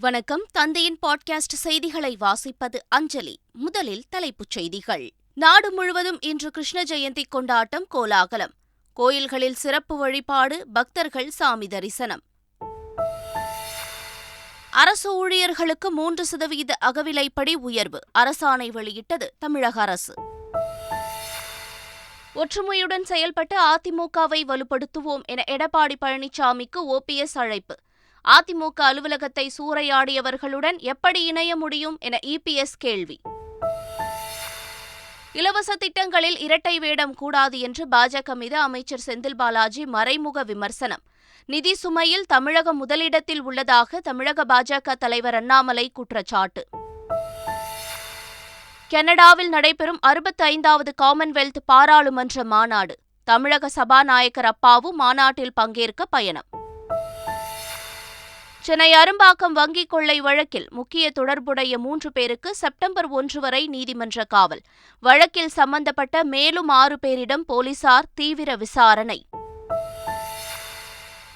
வணக்கம். தந்தையின் பாட்காஸ்ட் செய்திகளை வாசிப்பது அஞ்சலி. முதலில் தலைப்புச் செய்திகள். நாடு முழுவதும் இன்று கிருஷ்ண ஜெயந்தி கொண்டாட்டம் கோலாகலம். கோயில்களில் சிறப்பு வழிபாடு பக்தர்கள் சாமி தரிசனம். அரசு ஊழியர்களுக்கு மூன்று சதவீத அகவிலைப்படி உயர்வு அரசாணை வெளியிட்டது தமிழக அரசு. ஒற்றுமையுடன் செயல்பட்டு அதிமுகவை வலுப்படுத்துவோம் என எடப்பாடி பழனிசாமிக்கு ஓபிஎஸ் அழைப்பு. அதிமுக அலுவலகத்தை சூறையாடியவர்களுடன் எப்படி இணைய முடியும் என இபிஎஸ் கேள்வி. இலவச திட்டங்களில் இரட்டை வேடம் கூடாது என்று பாஜக மீது அமைச்சர் செந்தில் பாலாஜி மறைமுக விமர்சனம். நிதி சுமையில் தமிழகம் முதலிடத்தில் உள்ளதாக தமிழக பாஜக தலைவர் அண்ணாமலை குற்றச்சாட்டு. கனடாவில் நடைபெறும் அறுபத்தைந்தாவது காமன்வெல்த் பாராளுமன்ற மாநாடு. தமிழக சபாநாயகர் அப்பாவு மாநாட்டில் பங்கேற்க பயணம். சென்னை அரும்பாக்கம் வங்கிக் கொள்ளை வழக்கில் முக்கிய தொடர்புடைய மூன்று பேருக்கு செப்டம்பர் ஒன்று வரை நீதிமன்ற காவல். வழக்கில் சம்பந்தப்பட்ட மேலும் ஆறு பேரிடம் போலீசார் தீவிர விசாரணை.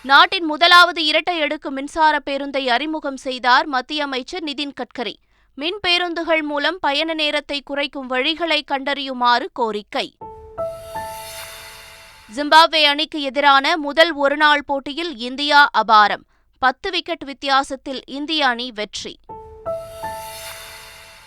நாட்டின் முதலாவது இரட்டை அடுக்கு மின்சார பேருந்தை அறிமுகம் செய்தார் மத்திய அமைச்சர் நிதின் கட்கரி. மின் பேருந்துகள் மூலம் பயண நேரத்தை குறைக்கும் வழிகளை கண்டறியுமாறு கோரிக்கை. ஜிம்பாப்வே அணிக்கு எதிரான முதல் ஒருநாள் போட்டியில் இந்தியா அபாரம். பத்து விக்கெட் வித்தியாசத்தில் இந்திய அணி வெற்றி.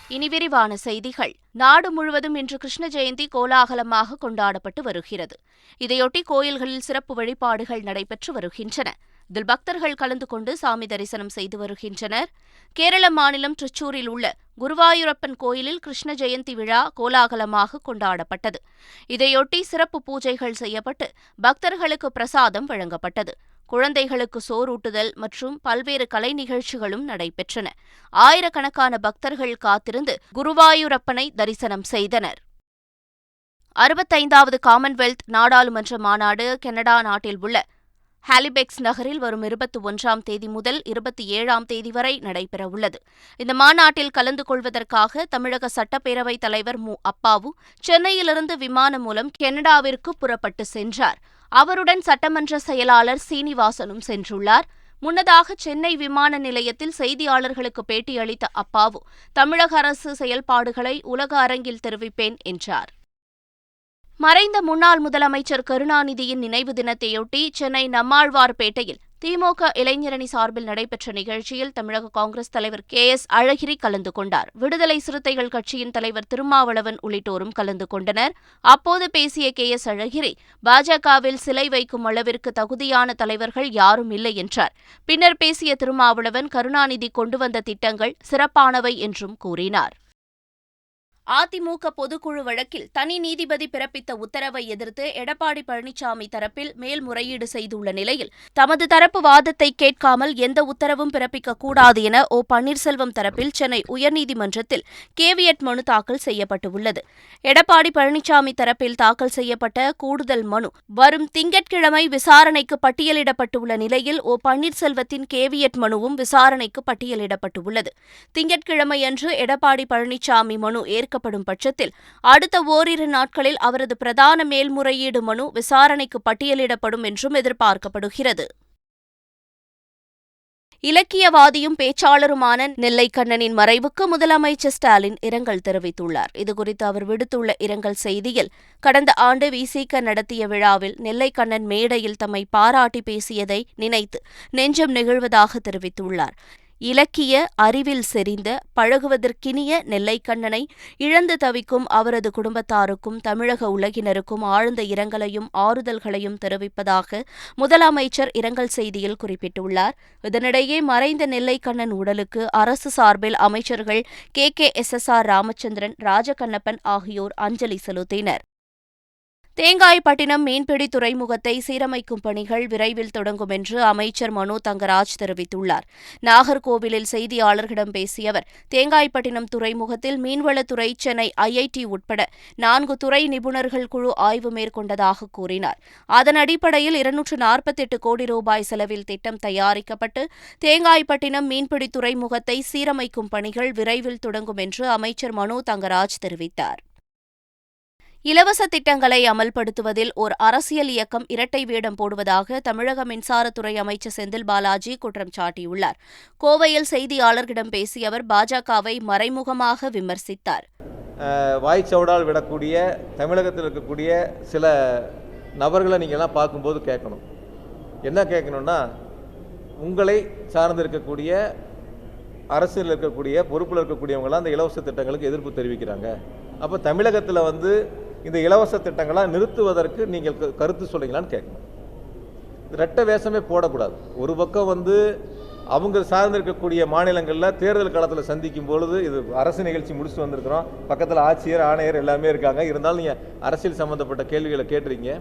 இனி விரிவான செய்திகள். நாடு முழுவதும் இன்று கிருஷ்ண ஜெயந்தி கோலாகலமாக கொண்டாடப்பட்டு வருகிறது. இதையொட்டி கோயில்களில் சிறப்பு வழிபாடுகள் நடைபெற்று வருகின்றன. இதில் பக்தர்கள் கலந்து கொண்டு சாமி தரிசனம் செய்து வருகின்றனர். கேரள மாநிலம் திருச்சூரில் உள்ள குருவாயூரப்பன் கோயிலில் கிருஷ்ண ஜெயந்தி விழா கோலாகலமாக கொண்டாடப்பட்டது. இதையொட்டி சிறப்பு பூஜைகள் செய்யப்பட்டு பக்தர்களுக்கு பிரசாதம் வழங்கப்பட்டது. குழந்தைகளுக்கு சோறூட்டுதல் மற்றும் பல்வேறு கலை நிகழ்ச்சிகளும் நடைபெற்றன. ஆயிரக்கணக்கான பக்தர்கள் காத்திருந்து குருவாயூரப்பனை தரிசனம் செய்தனர். அறுபத்தைந்தாவது காமன்வெல்த் நாடாளுமன்ற மாநாடு கனடா நாட்டில் உள்ள ஹாலிபெக்ஸ் நகரில் வரும் இருபத்தி ஒன்றாம் தேதி முதல் இருபத்தி ஏழாம் தேதி வரை நடைபெறவுள்ளது. இந்த மாநாட்டில் கலந்து கொள்வதற்காக தமிழக சட்டப்பேரவைத் தலைவர் மு. அப்பாவு சென்னையிலிருந்து விமானம் மூலம் கனடாவிற்கு புறப்பட்டு சென்றார். அவருடன் சட்டமன்ற செயலாளர் சீனிவாசனும் சென்றுள்ளார். முன்னதாக சென்னை விமான நிலையத்தில் செய்தியாளர்களுக்கு பேட்டியளித்த அப்பாவு தமிழக அரசு செயல்பாடுகளை உலக அரங்கில் தெரிவிப்பேன் என்றார். மறைந்த முன்னாள் முதலமைச்சர் கருணாநிதியின் நினைவு தினத்தையொட்டி சென்னை நம்மாழ்வார்பேட்டையில் திமுக இளைஞரணி சார்பில் நடைபெற்ற நிகழ்ச்சியில் தமிழக காங்கிரஸ் தலைவர் கே எஸ் அழகிரி கலந்து கொண்டார். விடுதலை சிறுத்தைகள் கட்சியின் தலைவர் திருமாவளவன் உள்ளிட்டோரும் கலந்து கொண்டனர். அப்போது பேசிய கே எஸ் அழகிரி பாஜகவில் சிலை வைக்கும் அளவிற்கு தகுதியான தலைவர்கள் யாரும் இல்லை என்றார். பின்னர் பேசிய திருமாவளவன் கருணாநிதி கொண்டு வந்த திட்டங்கள் சிறப்பானவை என்றும் கூறினார். அதிமுக பொதுக்குழு வழக்கில் தனி நீதிபதி பிறப்பித்த உத்தரவை எதிர்த்து எடப்பாடி பழனிசாமி தரப்பில் மேல்முறையீடு செய்துள்ள நிலையில் தமது தரப்பு வாதத்தை கேட்காமல் எந்த உத்தரவும் பிறப்பிக்க கூடாது என ஓ பன்னீர்செல்வம் தரப்பில் சென்னை உயர்நீதிமன்றத்தில் கேவியட் மனு தாக்கல் செய்யப்பட்டுள்ளது. எடப்பாடி பழனிசாமி தரப்பில் தாக்கல் செய்யப்பட்ட கூடுதல் மனு வரும் திங்கட்கிழமை விசாரணைக்கு பட்டியலிடப்பட்டுள்ள நிலையில் ஓ பன்னீர்செல்வத்தின் கேவியட் மனுவும் விசாரணைக்கு பட்டியலிடப்பட்டுள்ளது. திங்கட்கிழமையன்று எடப்பாடி பழனிசாமி மனு ஏற்க சேர்க்கப்படும் பட்சத்தில் அடுத்த ஓரிரு நாட்களில் அவரது பிரதான மேல்முறையீடு மனு விசாரணைக்கு பட்டியலிடப்படும் என்றும் எதிர்பார்க்கப்படுகிறது. இலக்கியவாதியும் பேச்சாளருமான நெல்லைக்கண்ணனின் மறைவுக்கு முதலமைச்சர் ஸ்டாலின் இரங்கல் தெரிவித்துள்ளார். இதுகுறித்து அவர் விடுத்துள்ள இரங்கல் செய்தியில் கடந்த ஆண்டு விசிக நடத்திய விழாவில் நெல்லைக்கண்ணன் மேடையில் தம்மை பாராட்டி பேசியதை நினைத்து நெஞ்சம் நெகிழ்வதாக தெரிவித்துள்ளார். இலக்கிய அறிவில் செறிந்த பழகுவதற்கினிய நெல்லைக்கண்ணனை இழந்து தவிக்கும் அவரது குடும்பத்தாருக்கும் தமிழக உலகினருக்கும் ஆழ்ந்த இரங்கலையும் ஆறுதல்களையும் தெரிவிப்பதாக முதலமைச்சர் இரங்கல் செய்தியில் குறிப்பிட்டுள்ளார். இதனிடையே மறைந்த நெல்லைக்கண்ணன் உடலுக்கு அரசு சார்பில் அமைச்சர்கள் K. K. S. S. R. Ramachandran Rajakannappan ஆகியோர் அஞ்சலி செலுத்தினர். தேங்காய்பட்டினம் மீன்பிடி துறைமுகத்தை சீரமைக்கும் பணிகள் விரைவில் தொடங்கும் என்று அமைச்சர் மனோ தங்கராஜ் தெரிவித்துள்ளார். நாகர்கோவிலில் செய்தியாளர்களிடம் பேசிய அவர் தேங்காய்பட்டினம் துறைமுகத்தில் மீன்வளத்துறை சென்னை ஐஐடி உட்பட நான்கு துறை நிபுணர்கள் குழு ஆய்வு மேற்கொண்டதாக கூறினார். அதன் அடிப்படையில் இருநூற்று நாற்பத்தெட்டு கோடி ரூபாய் செலவில் திட்டம் தயாரிக்கப்பட்டு தேங்காய்பட்டினம் மீன்பிடி துறைமுகத்தை சீரமைக்கும் பணிகள் விரைவில் தொடங்கும் என்று அமைச்சர் மனோ தங்கராஜ் தெரிவித்தார். இலவச திட்டங்களை அமல்படுத்துவதில் ஓர் அரசியல் இயக்கம் இரட்டை வேடம் போடுவதாக தமிழக மின்சாரத்துறை அமைச்சர் செந்தில் பாலாஜி குற்றம் சாட்டியுள்ளார். கோவையில் செய்தியாளர்களிடம் பேசிய அவர் பாஜகவை மறைமுகமாக விமர்சித்தார். வாய்ச்சவடால் விடக்கூடிய தமிழகத்தில் இருக்கக்கூடிய சில நபர்களை நீங்கள்லாம் பார்க்கும்போது கேட்கணும். என்ன கேட்கணும்னா உங்களை சார்ந்து இருக்கக்கூடிய இருக்கக்கூடிய பொறுப்பில் இருக்கக்கூடியவங்களாம் அந்த இலவச திட்டங்களுக்கு எதிர்ப்பு தெரிவிக்கிறாங்க. அப்போ தமிழகத்தில் வந்து இந்த இலவச திட்டங்களாக நிறுத்துவதற்கு நீங்கள் க- கருத்து சொல்லுங்களான்னு கேட்கணும். ரெட்ட வேஷமே போடக்கூடாது. ஒரு பக்கம் வந்து அவங்க சார்ந்து இருக்கக்கூடிய மாநிலங்களில் தேர்தல் காலத்தில் சந்திக்கும் பொழுது இது அரசு நிகழ்ச்சி முடிச்சுட்டு வந்திருக்கிறோம். பக்கத்தில் ஆட்சியர் ஆணையர் எல்லாமே இருக்காங்க. இருந்தாலும் நீங்கள் அரசியல் சம்மந்தப்பட்ட கேள்விகளை கேட்டிருக்கீங்க.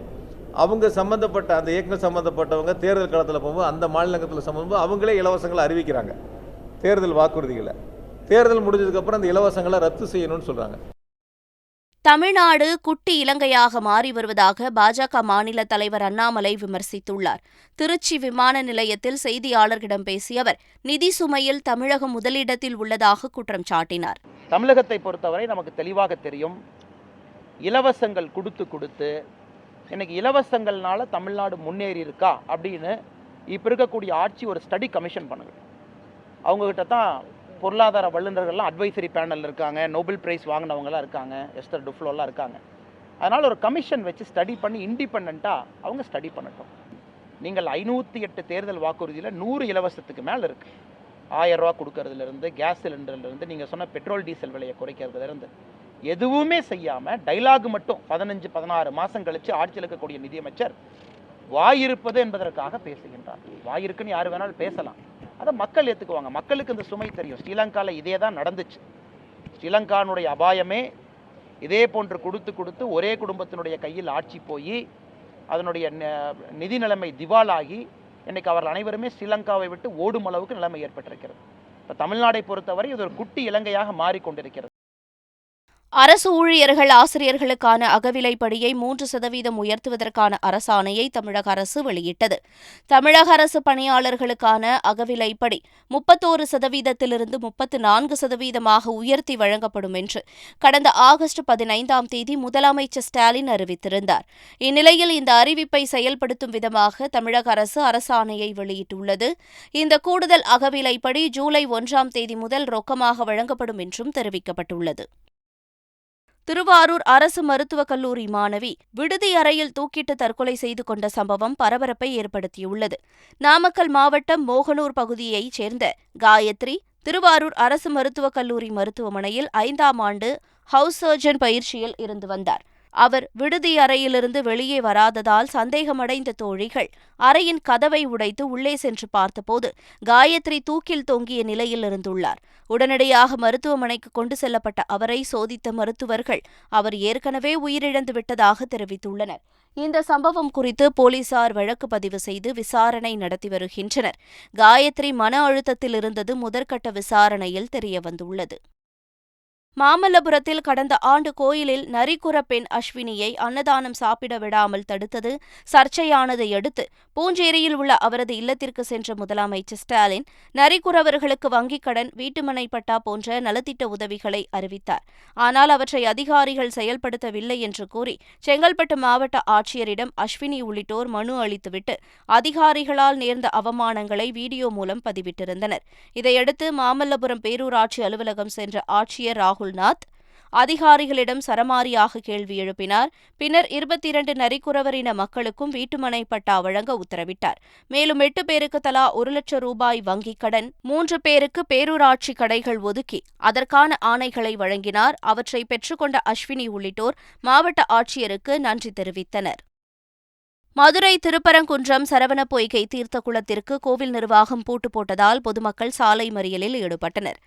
அவங்க சம்மந்தப்பட்ட அந்த இயக்கம் சம்மந்தப்பட்டவங்க தேர்தல் காலத்தில் போகும்போது அந்த மாநிலத்தில் சம்மந்தம் அவங்களே இலவசங்களை அறிவிக்கிறாங்க. தேர்தல் வாக்குறுதிகளை. தேர்தல் முடிஞ்சதுக்கப்புறம் அந்த இலவசங்களை ரத்து செய்யணும்னு சொல்கிறாங்க தமிழ்நாடு குட்டி இலங்கையாக மாறி வருவதாக பாஜக மாநில தலைவர் அண்ணாமலை விமர்சித்துள்ளார். திருச்சி விமான நிலையத்தில் செய்தியாளர்களிடம் பேசிய அவர் நிதி சுமையில் தமிழகம் முதலிடத்தில் உள்ளதாக குற்றம் சாட்டினார். தமிழகத்தை பொறுத்தவரை நமக்கு தெளிவாக தெரியும். இலவசங்கள் கொடுத்து கொடுத்து இன்னைக்கு இலவசங்கள்னால தமிழ்நாடு முன்னேறி இருக்கா அப்படின்னு இப்போ இருக்கக்கூடிய ஆட்சி ஒரு ஸ்டடி கமிஷன் பண்ணுங்க அவங்கக்கிட்ட தான் பொருளாதார வல்லுநர்கள்லாம் அட்வைசரி பேனல் இருக்காங்க நோபல் பிரைஸ் வாங்கினவங்களாம் இருக்காங்க எஸ்தர் டுஃப்ளோலாம் இருக்காங்க. அதனால் ஒரு கமிஷன் வச்சு ஸ்டடி பண்ணி இண்டிபெண்ட்டாக அவங்க ஸ்டடி பண்ணட்டும். நீங்கள் ஐநூற்றி எட்டு தேர்தல் வாக்குறுதியில் நூறு இலவசத்துக்கு மேலே இருக்குது ஆயிரம் ரூபா கொடுக்கறதுலேருந்து கேஸ் சிலிண்டர்லேருந்து நீங்கள் சொன்ன பெட்ரோல் டீசல் விலையை குறைக்கிறதுலேருந்து. எதுவுமே செய்யாமல் டைலாக் மட்டும் பதினஞ்சு பதினாறு மாதம் கழித்து ஆட்சியில் இருக்கக்கூடிய நிதியமைச்சர் வாய் இருப்பது என்பதற்காக பேசுகின்றார். வாயிருக்குன்னு யார் வேணாலும் பேசலாம். அதை மக்கள் ஏற்றுக்குவாங்க மக்களுக்கு இந்த சுமை தெரியும். ஸ்ரீலங்காவில் இதே தான் நடந்துச்சு. ஸ்ரீலங்கானுடைய அபாயமே இதே போன்று கொடுத்து கொடுத்து ஒரே குடும்பத்தினுடைய கையில் ஆட்சி போய் அதனுடைய ந- நிதி நிலைமை திவாலாகி இன்றைக்கு அவர்கள் அனைவருமே ஸ்ரீலங்காவை விட்டு ஓடும் அளவுக்கு நிலைமை ஏற்பட்டிருக்கிறது. இப்போ தமிழ்நாடை பொறுத்தவரை இது ஒரு குட்டி இலங்கையாக மாறிக்கொண்டிருக்கிறது. அரசு ஊழியர்கள் ஆசிரியர்களுக்கான அகவிலைப்படியை மூன்று சதவீதம் உயர்த்துவதற்கான அரசாணையை தமிழக அரசு வெளியிட்டது. தமிழக அரசு பணியாளர்களுக்கான அகவிலைப்படி முப்பத்தோரு சதவீதத்திலிருந்து முப்பத்து நான்கு சதவீதமாக உயர்த்தி வழங்கப்படும் என்று கடந்த ஆகஸ்ட் பதினைந்தாம் தேதி முதலமைச்சர் ஸ்டாலின் அறிவித்திருந்தார். இந்நிலையில் இந்த அறிவிப்பை செயல்படுத்தும் விதமாக தமிழக அரசு அரசாணையை வெளியிட்டுள்ளது. இந்த கூடுதல் அகவிலைப்படி ஜூலை ஒன்றாம் தேதி முதல் ரொக்கமாக வழங்கப்படும் என்றும் தெரிவிக்கப்பட்டுள்ளது. திருவாரூர் அரசு மருத்துவக் கல்லூரி மாணவி விடுதி அறையில் தூக்கிட்டு தற்கொலை செய்து கொண்ட சம்பவம் பரபரப்பை ஏற்படுத்தியுள்ளது. நாமக்கல் மாவட்டம் மோகனூர் பகுதியைச் சேர்ந்த காயத்ரி திருவாரூர் அரசு மருத்துவக் கல்லூரி மருத்துவமனையில் ஐந்தாம் ஆண்டு ஹவுஸ் சர்ஜன் பயிற்சியில் இருந்து வந்தார். அவர் விடுதி அறையிலிருந்து வெளியே வராததால் சந்தேகமடைந்த தோழிகள் அறையின் கதவை உடைத்து உள்ளே சென்று பார்த்தபோது காயத்ரி தூக்கில் தொங்கிய நிலையில் இருந்துள்ளார். உடனடியாக மருத்துவமனைக்கு கொண்டு செல்லப்பட்ட அவரை சோதித்த மருத்துவர்கள் அவர் ஏற்கனவே உயிரிழந்து விட்டதாக தெரிவித்துள்ளனர். இந்த சம்பவம் குறித்து போலீசார் வழக்கு பதிவு செய்து விசாரணை நடத்தி வருகின்றனர். காயத்ரி மன அழுத்தத்தில் இருந்தது முதற்கட்ட விசாரணையில் தெரியவந்துள்ளது. மாமல்லபுரத்தில் கடந்த ஆண்டு கோயிலில் நரிக்குற பெண் அஸ்வினியை அன்னதானம் சாப்பிட விடாமல் தடுத்தது சர்ச்சையானதை அடுத்து பூஞ்சேரியில் உள்ள அவரது இல்லத்திற்கு சென்ற முதலமைச்சர் ஸ்டாலின் நரிக்குறவர்களுக்கு வங்கிக் கடன் வீட்டுமனை பட்டா போன்ற நலத்திட்ட உதவிகளை அறிவித்தார். ஆனால் அவற்றை அதிகாரிகள் செயல்படுத்தவில்லை என்று கூறி செங்கல்பட்டு மாவட்ட ஆட்சியரிடம் அஸ்வினி உள்ளிட்டோர் மனு அளித்துவிட்டு அதிகாரிகளால் நேர்ந்த அவமானங்களை வீடியோ மூலம் பதிவிட்டிருந்தனர். இதையடுத்து மாமல்லபுரம் பேரூராட்சி அலுவலகம் சென்ற ஆட்சியர் ராகுல் ராகுல்நாத் அதிகாரிகளிடம் சரமாரியாக கேள்வி எழுப்பினார். பின்னர் இருபத்தி இரண்டு நரிக்குறவரின மக்களுக்கும் வீட்டுமனை பட்டா வழங்க உத்தரவிட்டார். மேலும் எட்டு பேருக்கு தலா ஒரு லட்சம் ரூபாய் வங்கிக் கடன் மூன்று பேருக்கு பேரூராட்சி கடைகள் ஒதுக்கி அதற்கான ஆணைகளை வழங்கினார். அவற்றை பெற்றுக்கொண்ட அஸ்வினி உள்ளிட்டோர் மாவட்ட ஆட்சியருக்கு நன்றி தெரிவித்தனர். மதுரை திருப்பரங்குன்றம் சரவண பொய்கை தீர்த்த குளத்திற்கு கோவில் நிர்வாகம் பூட்டு போட்டதால் பொதுமக்கள் சாலை மறியலில் ஈடுபட்டனர்.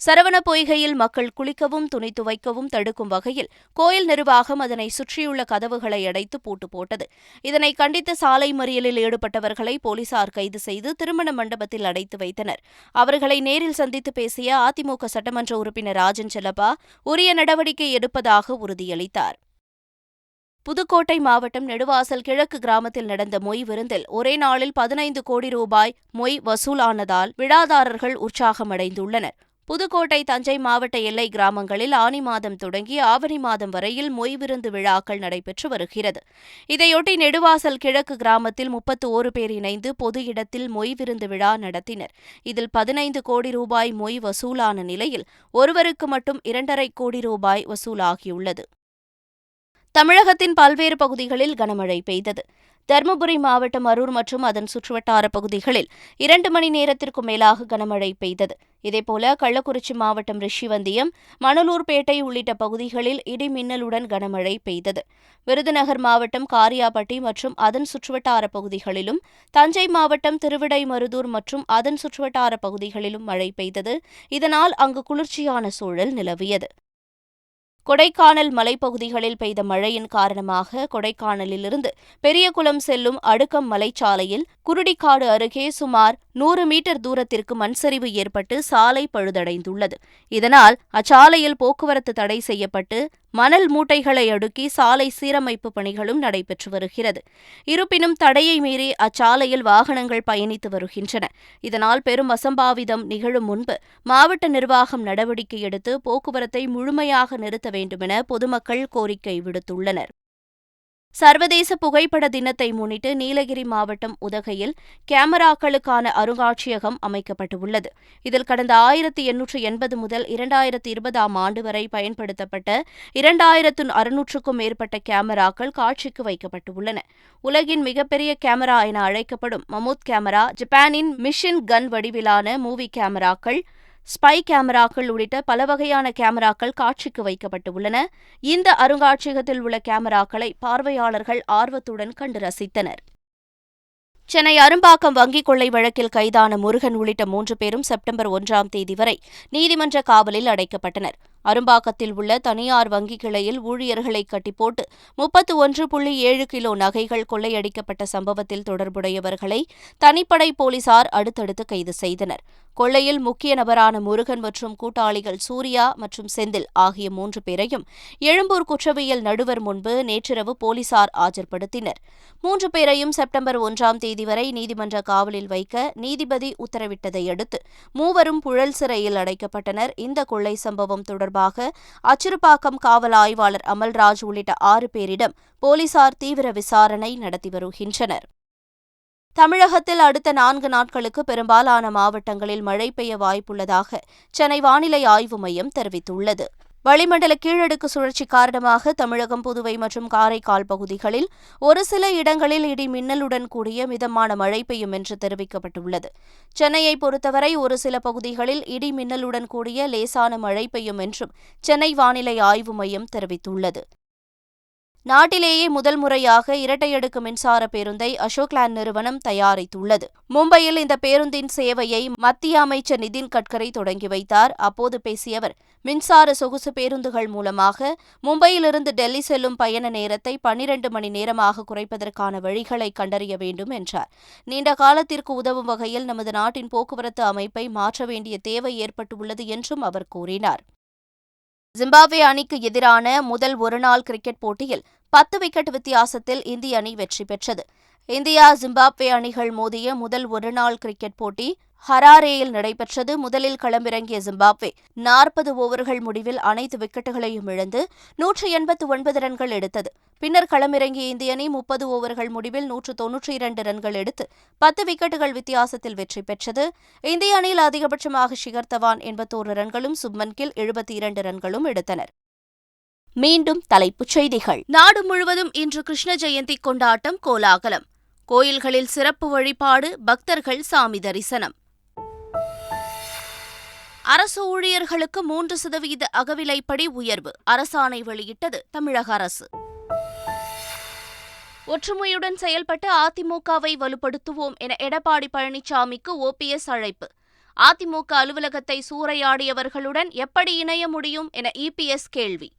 சரவண பொய்கையில் மக்கள் குளிக்கவும் துணி துவைக்கவும் தடுக்கும் வகையில் கோயில் நிர்வாகம் அதனை சுற்றியுள்ள கதவுகளை அடைத்து பூட்டு போட்டது. இதனை கண்டித்து சாலை மறியலில் ஈடுபட்டவர்களை போலீசார் கைது செய்து திருமண மண்டபத்தில் அடைத்து வைத்தனர். அவர்களை நேரில் சந்தித்து பேசிய அதிமுக சட்டமன்ற உறுப்பினர் ராஜன் செல்லப்பா உரிய நடவடிக்கை எடுப்பதாக உறுதியளித்தார். புதுக்கோட்டை மாவட்டம் நெடுவாசல் கிழக்கு கிராமத்தில் நடந்த மொய் விருந்தில் ஒரே நாளில் பதினைந்து கோடி ரூபாய் மொய் வசூலானதால் விழாதாரர்கள் உற்சாகமடைந்துள்ளனர். புதுக்கோட்டை தஞ்சை மாவட்ட எல்லை கிராமங்களில் ஆனி மாதம் தொடங்கி ஆவணி மாதம் வரையில் மொய் விருந்து விழாக்கள் நடைபெற்று வருகிறது. இதையொட்டி நெடுவாசல் கிழக்கு கிராமத்தில் முப்பத்து ஓரு பேர் இணைந்து பொது இடத்தில் மொய் விருந்து விழா நடத்தினர். இதில் பதினைந்து கோடி ரூபாய் மொய் வசூலான நிலையில் ஒருவருக்கு மட்டும் இரண்டரை கோடி ரூபாய் வசூலாகியுள்ளது. தமிழகத்தின் பல்வேறு பகுதிகளில் கனமழை பெய்தது. தருமபுரி மாவட்டம் அரூர் மற்றும் அதன் சுற்றுவட்டார பகுதிகளில் இரண்டு மணி நேரத்திற்கும் மேலாக கனமழை பெய்தது. இதேபோல கள்ளக்குறிச்சி மாவட்டம் ரிஷிவந்தியம் மணலூர்பேட்டை உள்ளிட்ட பகுதிகளில் இடி மின்னலுடன் கனமழை பெய்தது. விருதுநகர் மாவட்டம் காரியாபட்டி மற்றும் அதன் சுற்றுவட்டார பகுதிகளிலும் தஞ்சை மாவட்டம் திருவிடைமருதூர் மற்றும் அதன் சுற்றுவட்டார பகுதிகளிலும் மழை பெய்தது. இதனால் அங்கு குளிர்ச்சியான சூழல் நிலவியது. கொடைக்கானல் மலைப்பகுதிகளில் பெய்த மழையின் காரணமாக கொடைக்கானலிலிருந்து பெரியகுளம் செல்லும் அடுக்கம் மலைச்சாலையில் குருடிக்காடு அருகே சுமார் நூறு மீட்டர் தூரத்திற்கு மண்சரிவு ஏற்பட்டு சாலை பழுதடைந்துள்ளது. இதனால் அச்சாலையில் போக்குவரத்து தடை செய்யப்பட்டு மணல் மூட்டைகளை அடுக்கி சாலை சீரமைப்பு பணிகளும் நடைபெற்று வருகிறது. இருப்பினும் தடையை மீறி அச்சாலையில் வாகனங்கள் பயணித்து வருகின்றன. இதனால் பெரும் அசம்பாவிதம் நிகழும் முன்பு மாவட்ட நிர்வாகம் நடவடிக்கை எடுத்து போக்குவரத்தை முழுமையாக நிறுத்த வேண்டுமென பொதுமக்கள் கோரிக்கை விடுத்துள்ளனர். சர்வதேச புகைப்பட தினத்தை முன்னிட்டு நீலகிரி மாவட்டம் உதகையில் கேமராக்களுக்கான அருங்காட்சியகம் அமைக்கப்பட்டுள்ளது. இதில் கடந்த ஆயிரத்தி எண்ணூற்று எண்பது முதல் இரண்டாயிரத்தி இருபதாம் ஆண்டு வரை பயன்படுத்தப்பட்ட இரண்டாயிரத்து அறுநூற்றுக்கும் மேற்பட்ட கேமராக்கள் காட்சிக்கு வைக்கப்பட்டுள்ளன. உலகின் மிகப்பெரிய கேமரா என அழைக்கப்படும் மமூத் கேமரா ஜப்பானின் மிஷின் கன் வடிவிலான மூவி கேமராக்கள் ஸ்பை கேமராக்கள் உள்ளிட்ட பல வகையான கேமராக்கள் காட்சிக்கு வைக்கப்பட்டுள்ளன. இந்த அருங்காட்சியகத்தில் உள்ள கேமராக்களை பார்வையாளர்கள் ஆர்வத்துடன் கண்டு ரசித்தனர். சென்னை அரும்பாக்கம் வங்கிக் கொள்ளை வழக்கில் கைதான முருகன் உள்ளிட்ட மூன்று பேரும் செப்டம்பர் ஒன்றாம் தேதி வரை நீதிமன்ற காவலில் அடைக்கப்பட்டனர். அரும்பாக்கத்தில் உள்ள தனியார் வங்கி கிளையில் ஊழியர்களை கட்டிப்போட்டு முப்பத்து ஒன்று புள்ளி ஏழு கிலோ நகைகள் கொள்ளையடிக்கப்பட்ட சம்பவத்தில் தொடர்புடையவர்களை தனிப்படை போலீசார் அடுத்தடுத்து கைது செய்தனர். கொள்ளையில் முக்கிய நபரான முருகன் மற்றும் கூட்டாளிகள் சூர்யா மற்றும் செந்தில் ஆகிய மூன்று பேரையும் எழும்பூர் குற்றவியல் நடுவர் முன்பு நேற்றிரவு போலீசார் ஆஜர்படுத்தினர். மூன்று பேரையும் செப்டம்பர் ஒன்றாம் தேதி வரை நீதிமன்ற காவலில் வைக்க நீதிபதி உத்தரவிட்டதை அடுத்து மூவரும் புழல் சிறையில் அடைக்கப்பட்டனர். இந்த கொள்ளை சம்பவம் தொடர்பாக அச்சிறுபாக்கம் காவல் ஆய்வாளர் அமல்ராஜ் உள்ளிட்ட ஆறு பேரிடம் போலீசார் தீவிர விசாரணை நடத்தி வருகின்றனர். தமிழகத்தில் அடுத்த நான்கு நாட்களுக்கு பெரும்பாலான மாவட்டங்களில் மழை பெய்ய வாய்ப்புள்ளதாக சென்னை வானிலை ஆய்வு மையம் தெரிவித்துள்ளது. வளிமண்டல கீழடுக்கு சுழற்சி காரணமாக தமிழகம் புதுவை மற்றும் காரைக்கால் பகுதிகளில் ஒரு சில இடங்களில் இடி மின்னலுடன் கூடிய மிதமான மழை பெய்யும் என்று தெரிவிக்கப்பட்டுள்ளது. சென்னையை பொறுத்தவரை ஒரு சில பகுதிகளில் இடி மின்னலுடன் கூடிய லேசான மழை பெய்யும் என்றும் சென்னை வானிலை ஆய்வு மையம் தெரிவித்துள்ளது. நாட்டிலேயே முதல் முறையாக இரட்டையடுக்கு மின்சார பேருந்தை அசோக்லேண்ட் நிறுவனம் தயாரித்துள்ளது. மும்பையில் இந்த பேருந்தின் சேவையை மத்திய அமைச்சர் நிதின் கட்கரி தொடங்கி வைத்தார். அப்போது பேசிய அவர் மின்சார சொகுசு பேருந்துகள் மூலமாக மும்பையிலிருந்து டெல்லி செல்லும் பயண நேரத்தை பன்னிரண்டு மணி நேரமாக குறைப்பதற்கான வழிகளை கண்டறிய வேண்டும் என்றார். நீண்ட காலத்திற்கு உதவும் வகையில் நமது நாட்டின் போக்குவரத்து அமைப்பை மாற்ற வேண்டிய தேவை ஏற்பட்டுள்ளது என்றும் அவர் கூறினார். ஜிம்பாப்வே அணிக்கு எதிரான முதல் ஒருநாள் கிரிக்கெட் போட்டியில் பத்து விக்கெட் வித்தியாசத்தில் இந்திய அணி வெற்றி பெற்றது. இந்தியா ஜிம்பாப்வே அணிகள் மோதிய முதல் ஒருநாள் கிரிக்கெட் போட்டி ஹராரேயில் நடைபெற்றது. முதலில் களமிறங்கிய ஜிம்பாப்வே நாற்பது ஓவர்கள் முடிவில் அனைத்து விக்கெட்டுகளையும் இழந்து நூற்றி எண்பத்து ஒன்பது ரன்கள் எடுத்தது. பின்னர் களமிறங்கிய இந்திய அணி முப்பது ஓவர்கள் முடிவில் நூற்று தொன்னூற்றி இரண்டு ரன்கள் எடுத்து பத்து விக்கெட்டுகள் வித்தியாசத்தில் வெற்றி பெற்றது. இந்திய அணியில் அதிகபட்சமாக ஷிகர் தவான் எண்பத்தோரு ரன்களும் சுப்மன் கில் எழுபத்தி இரண்டு ரன்களும் எடுத்தனர். மீண்டும் தலைப்புச் செய்திகள். நாடு முழுவதும் இன்று கிருஷ்ண ஜெயந்தி கொண்டாட்டம் கோலாகலம். கோயில்களில் சிறப்பு வழிபாடு பக்தர்கள் சாமி தரிசனம். அரசு ஊழியர்களுக்கு மூன்று சதவீத அகவிலைப்படி உயர்வு அரசாணை வெளியிட்டது தமிழக அரசு. ஒற்றுமையுடன் செயல்பட்டு அதிமுகவை வலுப்படுத்துவோம் என எடப்பாடி பழனிசாமிக்கு ஓபிஎஸ் அழைப்பு. அதிமுக அலுவலகத்தை சூறையாடியவர்களுடன் எப்படி இணைய முடியும் என இபிஎஸ் கேள்வி.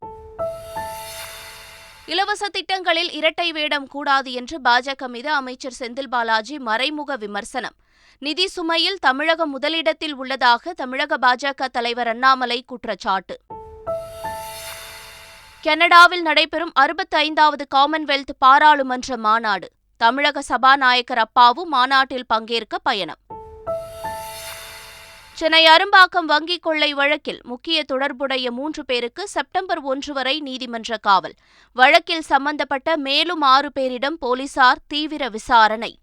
இலவச திட்டங்களில் இரட்டை வேடம் கூடாது என்று பாஜக மீது அமைச்சர் செந்தில் பாலாஜி மறைமுக விமர்சனம். நிதி சுமையில் தமிழகம் முதலிடத்தில் உள்ளதாக தமிழக பாஜக தலைவர் அண்ணாமலை குற்றச்சாட்டு. கனடாவில் நடைபெறும் அறுபத்தைந்தாவது காமன்வெல்த் பாராளுமன்ற மாநாடு. தமிழக சபாநாயகர் அப்பாவு மாநாட்டில் பங்கேற்க பயணம். சென்னை அரும்பாக்கம் வங்கிக் கொள்ளை வழக்கில் முக்கிய தொடர்புடைய மூன்று பேருக்கு செப்டம்பர் ஒன்று வரை நீதிமன்ற காவல். வழக்கில் சம்பந்தப்பட்ட மேலும் ஆறு பேரிடம் போலீசார் தீவிர விசாரணை.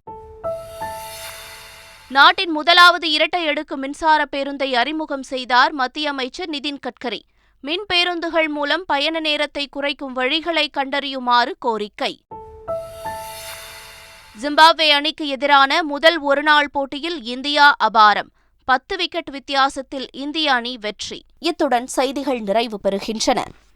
நாட்டின் முதலாவது இரட்டை அடுக்கு மின்சார பேருந்தை அறிமுகம் செய்தார் மத்திய அமைச்சர் நிதின் கட்கரி. மின் பேருந்துகள் மூலம் பயண நேரத்தை குறைக்கும் வழிகளை கண்டறியுமாறு கோரிக்கை. ஜிம்பாப்வே அணிக்கு எதிரான முதல் ஒருநாள் போட்டியில் இந்தியா அபாரம். பத்து விக்கெட் வித்தியாசத்தில் இந்திய அணி வெற்றி. இத்துடன் செய்திகள் நிறைவு பெறுகின்றன.